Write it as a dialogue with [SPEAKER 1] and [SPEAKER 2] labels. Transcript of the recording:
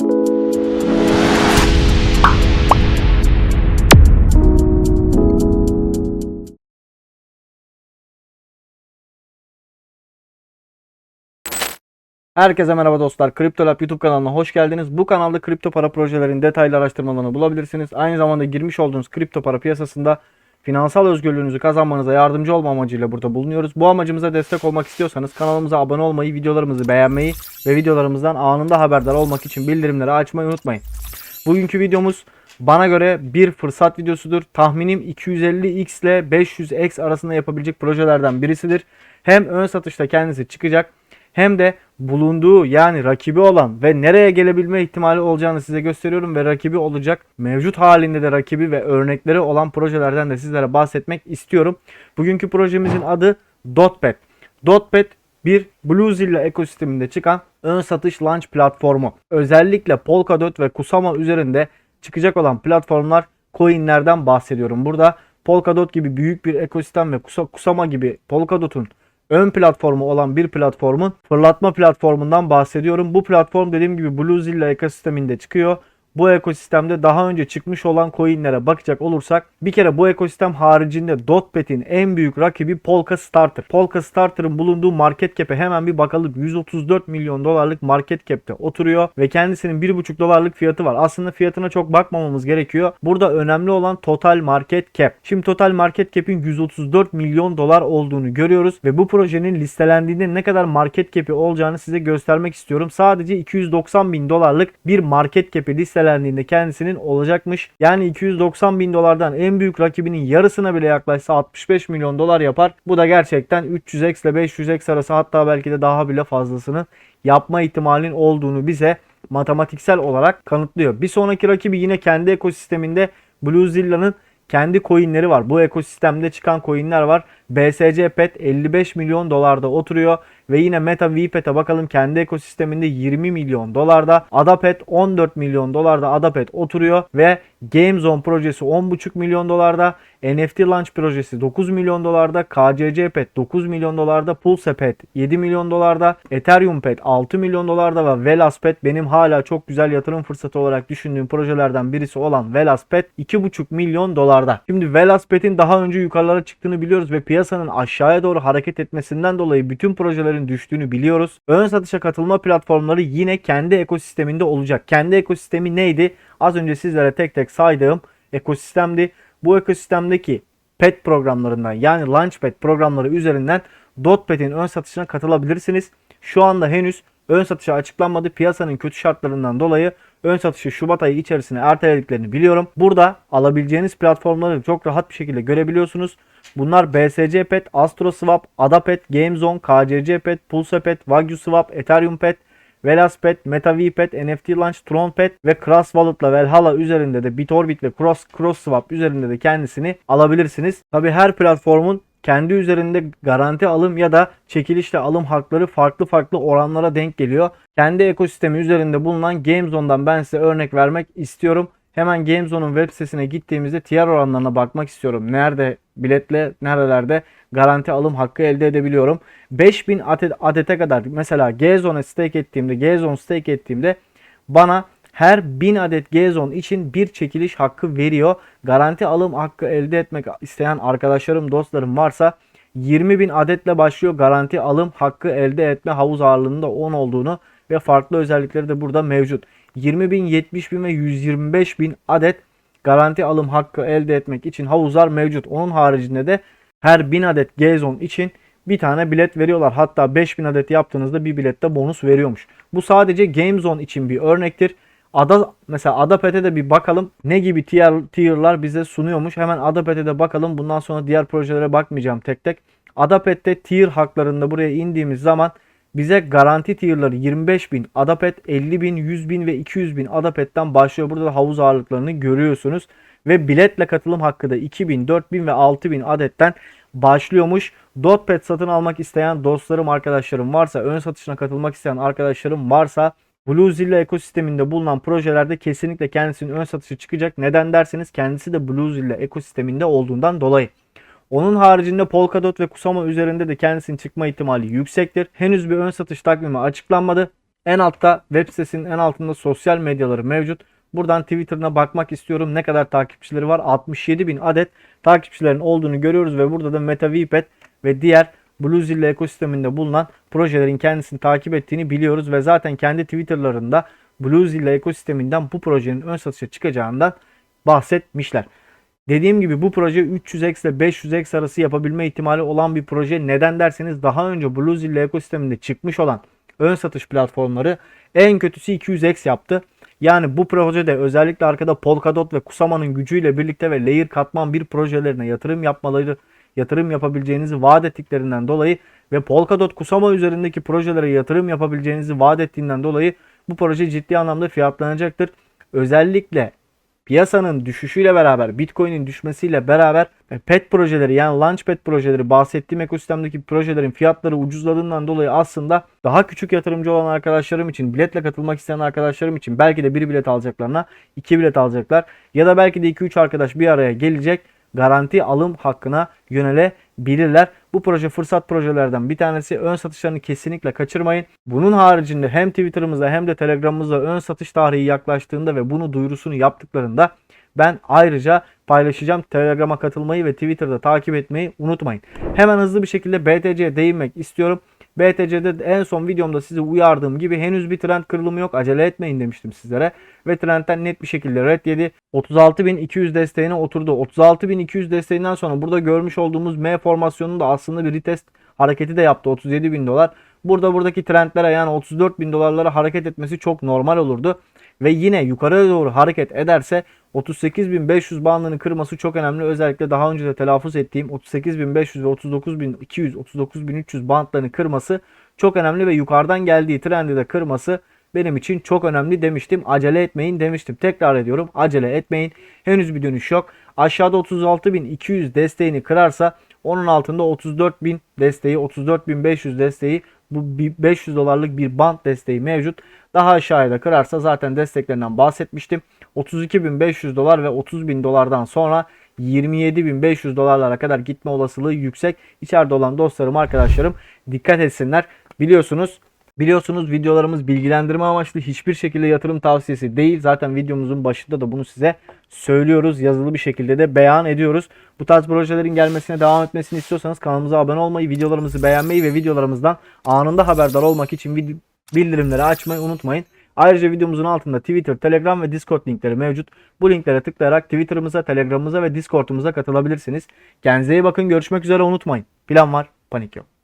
[SPEAKER 1] Herkese merhaba dostlar. KriptoLab YouTube kanalına hoş geldiniz. Bu kanalda kripto para projelerinin detaylı araştırmalarını bulabilirsiniz. Aynı zamanda girmiş olduğunuz kripto para piyasasında finansal özgürlüğünüzü kazanmanıza yardımcı olma amacıyla burada bulunuyoruz. Bu amacımıza destek olmak istiyorsanız kanalımıza abone olmayı, videolarımızı beğenmeyi ve videolarımızdan anında haberdar olmak için bildirimleri açmayı unutmayın. Bugünkü videomuz bana göre bir fırsat videosudur. Tahminim 250x ile 500x arasında yapabilecek projelerden birisidir. Hem ön satışta kendisi çıkacak hem de bulunduğu yani rakibi olan ve nereye gelebilme ihtimali olacağını size gösteriyorum ve rakibi olacak mevcut halinde de rakibi ve örnekleri olan projelerden de sizlere bahsetmek istiyorum. Bugünkü projemizin adı Dotpad. Dotpad bir Bluezilla ekosisteminde çıkan ön satış launch platformu. Özellikle Polkadot ve Kusama üzerinde çıkacak olan platformlar coinlerden bahsediyorum. Burada Polkadot gibi büyük bir ekosistem ve Kusa- Kusama gibi Polkadot'un ön platformu olan bir platformun fırlatma platformundan bahsediyorum. Bu platform dediğim gibi Bluezilla ekosisteminde çıkıyor. Bu ekosistemde daha önce çıkmış olan coinlere bakacak olursak bir kere bu ekosistem haricinde Dotpet'in en büyük rakibi Polka Starter. Polka Starter'ın bulunduğu market cap'e hemen bir bakalım. 134 milyon dolarlık market cap'te oturuyor ve kendisinin 1,5 dolarlık fiyatı var. Aslında fiyatına çok bakmamamız gerekiyor. Burada önemli olan total market cap. Şimdi total market cap'in 134 milyon dolar olduğunu görüyoruz ve bu projenin listelendiğinde ne kadar market cap'i olacağını size göstermek istiyorum. Sadece 290 bin dolarlık bir market cap'i listelendiğinde kendisinin olacakmış. Yani 290 bin dolardan en büyük rakibinin yarısına bile yaklaşsa 65 milyon dolar yapar. Bu da gerçekten 300x ile 500x arası hatta belki de daha bile fazlasını yapma ihtimalin olduğunu bize matematiksel olarak kanıtlıyor. Bir sonraki rakibi yine kendi ekosisteminde Bluezilla'nın kendi coinleri var. Bu ekosistemde çıkan coinler var. BSC Pet 55 milyon dolarda oturuyor ve yine Meta VPet'e bakalım kendi ekosisteminde 20 milyon dolarda. Adapet 14 milyon dolarda Adapet oturuyor ve GameZone projesi 10,5 milyon dolarda. NFT Launch projesi 9 milyon dolarda. KCC Pet 9 milyon dolarda. Pulse Pet 7 milyon dolarda. Ethereum Pet 6 milyon dolarda ve Velas Pet benim hala çok güzel yatırım fırsatı olarak düşündüğüm projelerden birisi olan Velas Pet 2,5 milyon dolarda. Şimdi Velas Pet'in daha önce yukarılara çıktığını biliyoruz ve piyasanın aşağıya doğru hareket etmesinden dolayı bütün projelerin düştüğünü biliyoruz. Ön satışa katılma platformları yine kendi ekosisteminde olacak. Kendi ekosistemi neydi? Az önce sizlere tek tek saydığım ekosistemdi. Bu ekosistemdeki pet programlarından yani Launchpad programları üzerinden Dotpad'in ön satışına katılabilirsiniz. Şu anda henüz ön satışa açıklanmadı. Piyasanın kötü şartlarından dolayı ön satışı Şubat ayı içerisine ertelediklerini biliyorum. Burada alabileceğiniz platformları çok rahat bir şekilde görebiliyorsunuz. Bunlar BSC Pet, AstroSwap, AdaPet, GameZone, KCC Pet, PulsePet, Wagyu Swap, Ethereum Pet, Velaspet, MetaVPet, NFT Launch, TronPet ve Cross Wallet'la Valhalla üzerinde de Bitorbit ve Cross CrossSwap üzerinde de kendisini alabilirsiniz. Tabi her platformun kendi üzerinde garanti alım ya da çekilişle alım hakları farklı farklı oranlara denk geliyor. Kendi ekosistemi üzerinde bulunan GameZone'dan ben size örnek vermek istiyorum. Hemen GameZone'un web sitesine gittiğimizde TR oranlarına bakmak istiyorum. Nerede biletle nerelerde garanti alım hakkı elde edebiliyorum. 5000 adet, adete kadar mesela Gzone'e stake ettiğimde, Gzone stake ettiğimde bana her 1000 adet Gzone için bir çekiliş hakkı veriyor. Garanti alım hakkı elde etmek isteyen arkadaşlarım, dostlarım varsa 20.000 adetle başlıyor garanti alım hakkı elde etme havuz ağırlığında 10 olduğunu ve farklı özellikleri de burada mevcut. 20 bin, 70 bin ve 125 bin adet garanti alım hakkı elde etmek için havuzlar mevcut. Onun haricinde de her 1000 adet Gzone için bir tane bilet veriyorlar. Hatta 5000 adet yaptığınızda bir bilette bonus veriyormuş. Bu sadece GameZone için bir örnektir. Ada mesela Adapet'e de bir bakalım ne gibi tier, tier'lar bize sunuyormuş. Hemen Adapet'e de bakalım. Bundan sonra diğer projelere bakmayacağım tek tek. Adapet'te tier haklarında buraya indiğimiz zaman bize garanti tier'ları 25.000, Adapet 50.000, 100.000 ve 200.000 Adapet'ten başlıyor. Burada da havuz ağırlıklarını görüyorsunuz. Ve biletle katılım hakkı da 2000, 4000 ve 6000 adetten başlıyormuş. Dotpad satın almak isteyen dostlarım, arkadaşlarım varsa, ön satışına katılmak isteyen arkadaşlarım varsa Bluezilla ekosisteminde bulunan projelerde kesinlikle kendisinin ön satışı çıkacak. Neden derseniz kendisi de Bluezilla ekosisteminde olduğundan dolayı. Onun haricinde Polkadot ve Kusama üzerinde de kendisinin çıkma ihtimali yüksektir. Henüz bir ön satış takvimi açıklanmadı. En altta web sitesinin en altında sosyal medyaları mevcut. Buradan Twitter'ına bakmak istiyorum. Ne kadar takipçileri var? 67 bin adet takipçilerin olduğunu görüyoruz ve burada da MetaVPet ve diğer Bluezilla ekosisteminde bulunan projelerin kendisini takip ettiğini biliyoruz ve zaten kendi Twitter'larında Bluezilla ekosisteminden bu projenin ön satışa çıkacağından bahsetmişler. Dediğim gibi bu proje 300x ile 500x arası yapabilme ihtimali olan bir proje. Neden derseniz daha önce Bluezilla ekosisteminde çıkmış olan ön satış platformları en kötüsü 200x yaptı. Yani bu projede özellikle arkada Polkadot ve Kusama'nın gücüyle birlikte ve layer katman bir projelerine yatırım yapmaları yatırım yapabileceğinizi vaat ettiklerinden dolayı ve Polkadot Kusama üzerindeki projelere yatırım yapabileceğinizi vaat ettiğinden dolayı bu proje ciddi anlamda fiyatlanacaktır. Özellikle piyasanın düşüşüyle beraber Bitcoin'in düşmesiyle beraber e, pet projeleri yani Launchpad projeleri bahsettiğim ekosistemdeki projelerin fiyatları ucuzladığından dolayı aslında daha küçük yatırımcı olan arkadaşlarım için biletle katılmak isteyen arkadaşlarım için belki de bir bilet alacaklarına iki bilet alacaklar ya da belki de 2-3 arkadaş bir araya gelecek garanti alım hakkına yönelebilirler. Bu proje fırsat projelerden bir tanesi. Ön satışlarını kesinlikle kaçırmayın. Bunun haricinde hem Twitter'ımızda hem de Telegram'ımızda ön satış tarihi yaklaştığında ve bunu duyurusunu yaptıklarında ben ayrıca paylaşacağım. Telegram'a katılmayı ve Twitter'da takip etmeyi unutmayın. Hemen hızlı bir şekilde BTC'ye değinmek istiyorum. BTC'de en son videomda sizi uyardığım gibi henüz bir trend kırılımı yok. Acele etmeyin demiştim sizlere. Ve trendten net bir şekilde red yedi. 36.200 desteğine oturdu. 36.200 desteğinden sonra burada görmüş olduğumuz M formasyonunda aslında bir retest hareketi de yaptı. 37.000 dolar. Burada buradaki trendlere yani 34.000 dolarlara hareket etmesi çok normal olurdu. Ve yine yukarıya doğru hareket ederse 38.500 bandını kırması çok önemli. Özellikle daha önce de telaffuz ettiğim 38.500 ve 39.200, 39.300 bandlarını kırması çok önemli ve yukarıdan geldiği trendi de kırması benim için çok önemli demiştim. Acele etmeyin demiştim. Tekrar ediyorum. Acele etmeyin. Henüz bir dönüş yok. Aşağıda 36.200 desteğini kırarsa onun altında 34.000 desteği, 34.500 desteği bu 500 dolarlık bir band desteği mevcut. Daha aşağıya da kırarsa zaten desteklerinden bahsetmiştim. 32.500 dolar ve 30.000 dolardan sonra 27.500 dolarlara kadar gitme olasılığı yüksek. İçeride olan dostlarım, arkadaşlarım dikkat etsinler. Biliyorsunuz Biliyorsunuz videolarımız bilgilendirme amaçlı hiçbir şekilde yatırım tavsiyesi değil. Zaten videomuzun başında da bunu size söylüyoruz. Yazılı bir şekilde de beyan ediyoruz. Bu tarz projelerin gelmesine devam etmesini istiyorsanız kanalımıza abone olmayı, videolarımızı beğenmeyi ve videolarımızdan anında haberdar olmak için bildirimleri açmayı unutmayın. Ayrıca videomuzun altında Twitter, Telegram ve Discord linkleri mevcut. Bu linklere tıklayarak Twitter'ımıza, Telegram'ımıza ve Discord'umuza katılabilirsiniz. Kendinize iyi bakın. Görüşmek üzere unutmayın. Plan var, panik yok.